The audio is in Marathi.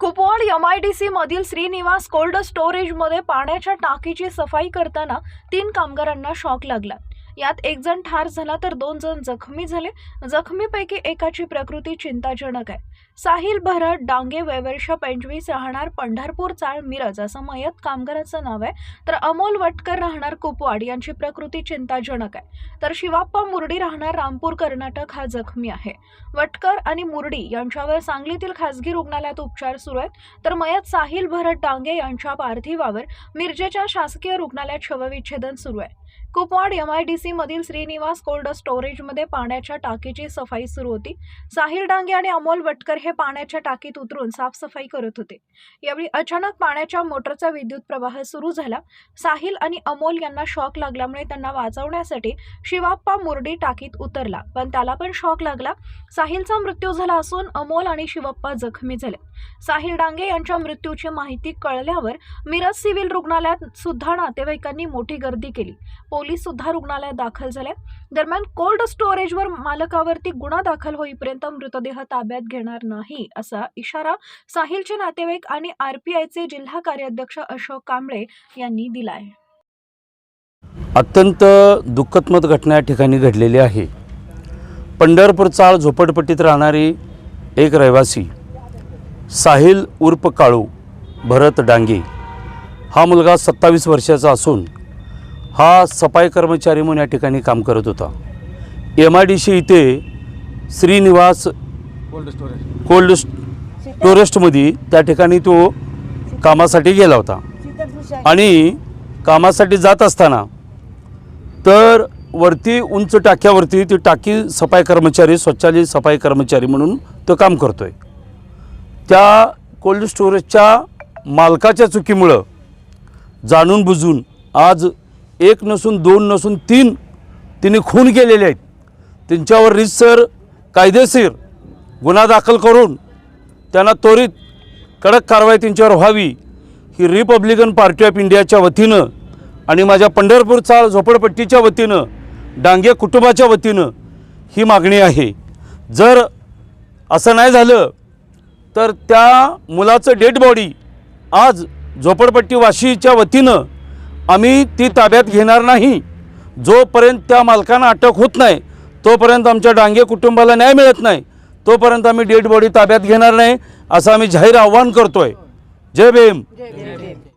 कुपवाड एमआयडीसी मधील श्रीनिवास कोल्ड स्टोरेजमध्ये पाण्याच्या टाकीची सफाई करताना तीन कामगारांना शॉक लागला. यात एक जण ठार झाला तर दोन जण जखमी झाले. जखमीपैकी एकाची प्रकृती चिंताजनक आहे. साहिल भरत डांगे वयवर्ष पंचवीस राहणार पंढरपूर चाळ मिरज असं मयत कामगाराचं नाव आहे. तर अमोल वटकर राहणार कुपवाड यांची प्रकृती चिंताजनक आहे. तर शिवाप्पा मुरडी राहणार रामपूर कर्नाटक हा जखमी आहे. वटकर आणि मुरडी यांच्यावर सांगलीतील खासगी रुग्णालयात उपचार सुरू आहेत. तर मयत साहिल भरत डांगे यांच्या पार्थिवावर मिरजेच्या शासकीय रुग्णालयात शवविच्छेदन सुरू आहे. कुपवाड एम आय डी मधील श्रीनिवास कोल्ड स्टोरेजमध्ये पाण्याच्या टाकीची सफाई सुरू होती. साहिर डांगे आणि अमोल वटकर हे पाण्याच्या टाकीत उतरून साफसफाई करत होते. यावेळी अचानक पाण्याच्या मोटरचा विद्युत प्रवाह सुरू झाला. साहिल आणि अमोल यांना शॉक लागल्यामुळे त्यांना वाचवण्यासाठी शिवाप्पा मुरडी टाकीत उतरला पण त्याला पण शॉक लागला. साहिलचा मृत्यू झाला असून अमोल आणि शिवप्पा जखमी झाले. साहिल डांगे यांच्या मृत्यूची माहिती कळल्यावर मिरज सिव्हिल रुग्णालयात सुद्धा नातेवाईकांनी मोठी गर्दी केली. पोलीस सुद्धा रुग्णालयात दाखल झाले. दरम्यान कोल्ड स्टोरेजवर मालकावरती गुन्हा दाखल होईपर्यंत मृतदेह ताब्यात घेणार नाही असा इशारा साहिलचे नातेवाईक आणि आरपीआयचे जिल्हा कार्याध्यक्ष अशोक कांबळे यांनी दिलाय. अत्यंत दुःखदमत घटना या ठिकाणी घडलेली आहे. पंढरपूर चाळ झोपडपट्टीत राहणारी एक रहिवासी साहिल उर्फ काळू भरत डांगे हा मुलगा सत्तावीस वर्षाचा असून हा सफाई कर्मचारी म्हणून या ठिकाणी काम करत होता. एम आय डी सी इथे श्रीनिवास कोल्ड स्टोरेज कोल्ड स्टोरेस्टमध्ये त्या ठिकाणी तो कामासाठी गेला होता. आणि कामासाठी जात असताना तर वरती उंच टाक्यावरती ती टाकी सफाई कर्मचारी स्वच्छालय सफाई कर्मचारी म्हणून तो काम करतो आहे त्या कोल्ड स्टोरेजच्या मालकाच्या चुकीमुळं जाणून बुजून आज एक नसून दोन नसून तीन तिने खून केलेले आहेत. त्यांच्यावर रितसर कायदेशीर गुन्हा दाखल करून त्यांना त्वरित कडक कारवाई त्यांच्यावर व्हावी ही रिपब्लिकन पार्टी ऑफ इंडियाच्या वतीनं आणि माझ्या पंढरपूर चाळ झोपडपट्टीच्या वतीनं डांगे कुटुंबाच्या वतीनं ही मागणी आहे. जर असं नाही झालं तर त्या मुलाचं डेड बॉडी आज झोपडपट्टी वाशीच्या वतीनं आम्ही ती ताब्यात घेणार नाही. जोपर्यंत त्या मालकांना अटक होत नाही तोपर्यंत आमच्या डांगे कुटुंबाला न्याय मिळत नाही. तोपर्यंत आम्ही डेड बॉडी ताब्यात घेणार नाही असं आम्ही जाहीर आव्हान करतोय. जय भीम.